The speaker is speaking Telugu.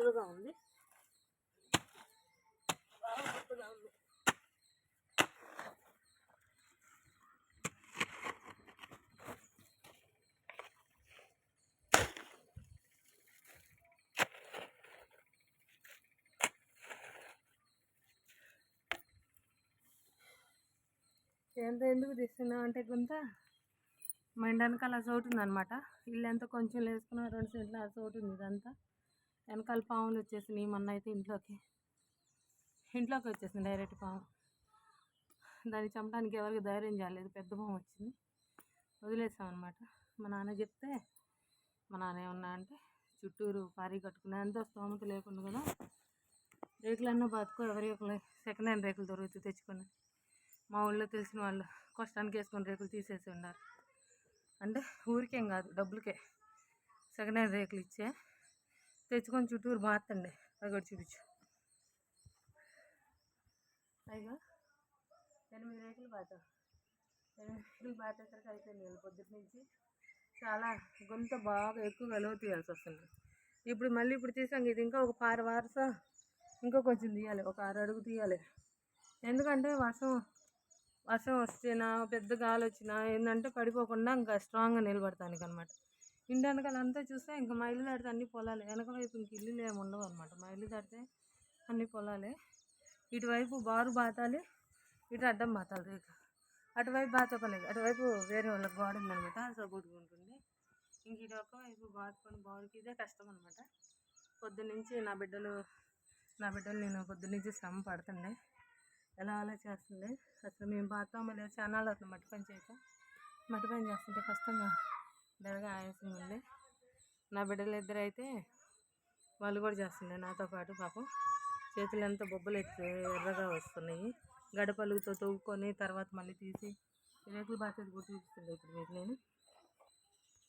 ఎర్రగా ఉంది. ఎంత ఎందుకు తీస్తున్నా అంటే కొంత మా ఇంటి వెనకాల చోటు ఉందన్నమాట. ఇల్లు ఎంత కొంచెం వేసుకున్నా రెండు సెంట్లు ఆ చోటు ఉంది ఇదంతా. వెనకాల పాములు వచ్చేసినాయి మొన్న అయితే ఇంట్లోకి. ఇంట్లోకి వచ్చేసింది డైరెక్ట్ పాము. దాన్ని చంపడానికి ఎవరికి ధైర్యం చేయలేదు పెద్ద పాము వచ్చింది. వదిలేసాం అనమాట మా నాన్న చెప్తే మా నాన్న ఏమన్నా అంటే చుట్టూరు పారీ కట్టుకున్నా ఎంతో స్తోమత లేకుండా కదా రేకులన్నా బతుకు ఎవరి ఒకరు సెకండ్ హ్యాండ్ రేకులు దొరుకుతూ తెచ్చుకుని మా ఊళ్ళో తెలిసిన వాళ్ళు కష్టానికి వేసుకొని రేకులు తీసేసి ఉన్నారు. అంటే ఊరికేం కాదు డబ్బులకే సెకండ్ హ్యాండ్ రేకులు ఇచ్చే తెచ్చుకొని చుట్టూరు బాతండి అది కూడా చూపించు. పైగా ఎనిమిది రేకులు బాత ఎనిమిది రేకులు బాతేసరికి అయిపోయింది వాళ్ళు పొద్దుటి నుంచి. చాలా గొంత బాగా ఎక్కువగా లోతు తీయాల్సి వస్తుంది. ఇప్పుడు మళ్ళీ ఇప్పుడు తీసాం ఇది ఇంకా ఒక పార వారస ఇంకా కొంచెం తీయాలి. ఒక ఆరు అడుగు తీయాలి. ఎందుకంటే వర్షం వర్షం వచ్చినా పెద్ద గాలి వచ్చినా ఏంటంటే పడిపోకుండా ఇంకా స్ట్రాంగ్గా నిలబడతానికి అనమాట ఇంటి వెనకాల అంతా చూస్తే ఇంకా మైలు దాటితే అన్ని పొలాలే. వెనక వైపు ఇంక ఇల్లులు ఏమి ఉండవు అనమాట మైలు దాటితే అన్ని పొలాలే. ఇటువైపు బారు బాతాలి ఇటు అడ్డం బాతాలి రేఖ. అటువైపు బాత పలేదు అటువైపు వేరే వాళ్ళకి గోడ ఉందనమాట సపోర్ట్గా ఉంటుంది. ఇంక ఇటు ఒక వైపు బాతుకొని బారుకి ఇదే కష్టం అనమాట పొద్దున్నుంచి నా బిడ్డలు నా బిడ్డలు నేను పొద్దున్నుంచి శ్రమ పడుతుండే. ఎలా అలా చేస్తుండే అసలు మేము బాతామో లేదు చాలా అవుతుంది మట్టి పని చేయక మట్టి పని చేస్తుంటే కష్టంగా బెరగా ఆయాసం ఉంది నా బిడ్డలు ఇద్దరు అయితే వాళ్ళు కూడా చేస్తుండే నాతో పాటు పాపం. చేతులంతా బొబ్బలు ఎత్తి ఎర్రగా వస్తున్నాయి. గడపలుతో తవ్వుకొని తర్వాత మళ్ళీ తీసి రేకులు బాధ్యత కూడా చూపిస్తుండే ఇప్పుడు మీకు నేను.